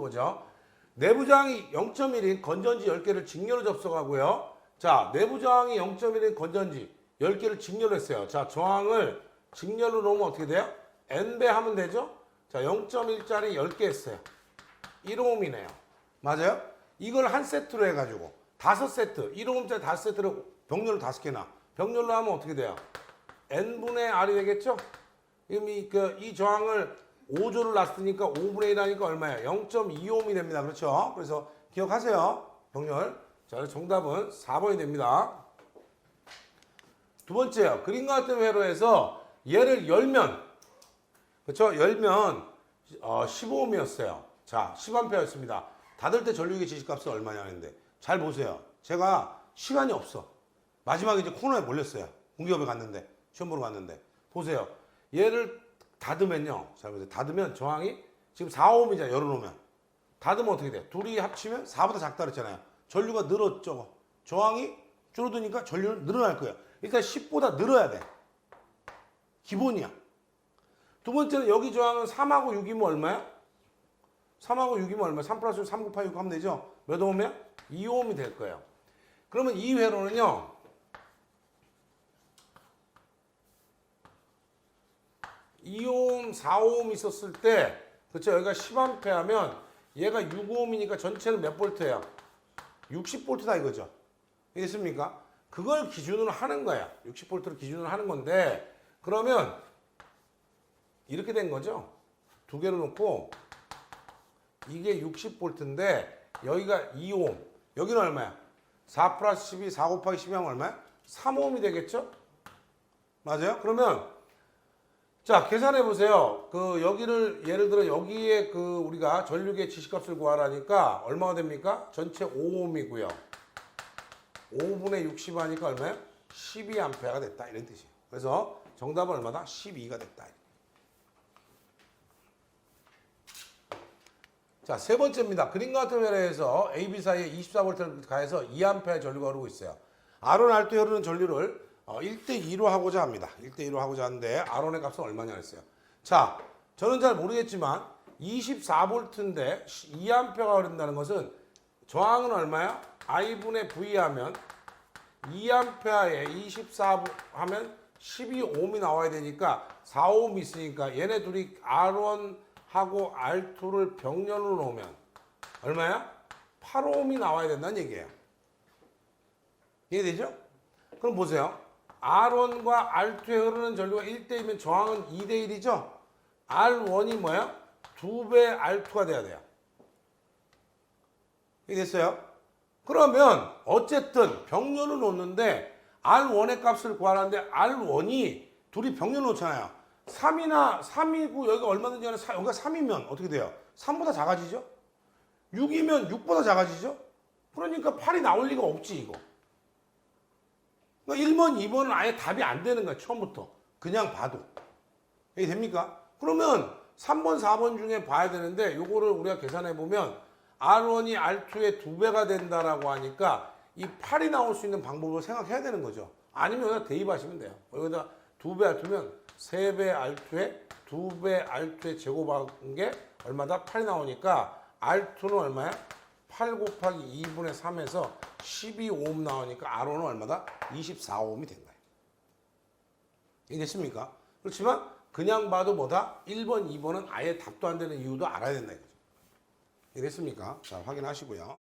보죠. 내부저항이 0.1인 건전지 10개를 직렬로 접속하고요. 자, 내부저항이 0.1인 건전지 10개를 직렬로 했어요. 자, 저항을 직렬로 놓으면 어떻게 돼요? n배 하면 되죠? 자, 0.1짜리 10개 했어요. 1오음이네요. 맞아요? 이걸 한 세트로 해가지고 다섯 세트, 1오음짜리 다섯 세트로 병렬로 다섯 개나 병렬로 하면 어떻게 돼요? n분의 r이 되겠죠? 이미 그이 저항을 5조를 놨으니까 5분의 1 하니까 얼마예요? 0.25ohm이 됩니다. 그렇죠? 그래서 기억하세요. 병렬. 자, 정답은 4번이 됩니다. 두 번째요. 그림과 같은 회로에서 얘를 열면 그렇죠? 열면 어, 15ohm이었어요. 자, 10A였습니다. 닫을 때 전류의 지시값은 얼마냐 하는데 잘 보세요. 제가 시간이 없어. 마지막에 이제 코너에 몰렸어요. 공기업에 갔는데 시험 보러 갔는데 보세요. 얘를 닫으면요. 잘 보세요. 닫으면 저항이 지금 4ohm이잖아요. 열어놓으면 닫으면 어떻게 돼? 둘이 합치면 4보다 작다 그랬잖아요. 전류가 늘었죠. 저항이 줄어드니까 전류는 늘어날 거예요. 일단 10보다 늘어야 돼. 기본이야. 두 번째는 여기 저항은 3하고 6이면 얼마야? 3하고 6이면 얼마야? 3 플러스 3 곱하기 6 하면 되죠? 몇 오음이야? 2오음이 될 거예요. 그러면 이 회로는요. 2오hm, 4오hm 있었을 때 그렇죠? 여기가 10A 하면 얘가 6오음이니까 전체는 몇 볼트예요? 60볼트다 이거죠. 이해됐습니까? 그걸 기준으로 하는 거야. 60볼트를 기준으로 하는 건데 그러면 이렇게 된 거죠. 두 개를 놓고 이게 60볼트인데 여기가 2오hm. 여기는 얼마야? 4 플러스 12, 4 곱하기 12 하면 얼마야? 3오음이 되겠죠? 맞아요? 그러면 자 계산해 보세요. 그 여기를 예를 들어 여기에 그 우리가 전류계 지시값을 구하라니까 얼마가 됩니까? 전체 5ohm이고요. 5분의 60 하니까 얼마야? 12A가 됐다 이런 뜻이에요. 그래서 정답은 얼마다? 12가 됐다. 자, 세 번째입니다. 그림과 같은 회로에서 AB 사이에 24V를 가해서 2A 전류가 흐르고 있어요. R1, R2에 흐르는 전류를 어, 1대2로 하고자 합니다. 1대2로 하고자 하는데 R1의 값은 얼마냐 했어요. 자, 저는 잘 모르겠지만 24V인데 2A가 흐른다는 것은 저항은 얼마야? I분의 V 하면 2A에 24 하면 12ohm이 나와야 되니까 4ohm 있으니까 얘네 둘이 R1하고 R2를 병렬로 놓으면 얼마야? 8ohm이 나와야 된다는 얘기예요. 이해되죠? 그럼 보세요. R1과 R2에 흐르는 전류가 1대1이면 저항은 2대1이죠? R1이 뭐야? 2배 R2가 돼야 돼요. 이해됐어요? 그러면 어쨌든 병렬을 놓는데 R1의 값을 구하라는데 R1이 둘이 병렬 놓잖아요. 3이나 3이고 여기가 얼마든지 간에 사- 여기가 3이면 어떻게 돼요? 3보다 작아지죠? 6이면 6보다 작아지죠? 그러니까 8이 나올 리가 없지 이거. 그러니까 1번, 2번은 아예 답이 안 되는 거야 처음부터. 그냥 봐도. 이게 됩니까? 그러면 3번, 4번 중에 봐야 되는데 요거를 우리가 계산해 보면 R1이 R2의 두 배가 된다라고 하니까 이 8이 나올 수 있는 방법을 생각해야 되는 거죠. 아니면 여기다 대입하시면 돼요. 여기다 두 배 R2면 세 배 R2에 두 배 R2에 제곱한 게 얼마다? 8이 나오니까 R2는 얼마야? 8 곱하기 2분의 3에서 12오hm 나오니까 R1은 얼마다? 24ohm이 된 거예요. 이해됐습니까? 그렇지만 그냥 봐도 뭐다? 1번, 2번은 아예 답도 안 되는 이유도 알아야 된다 이거죠. 이해됐습니까? 자, 확인하시고요.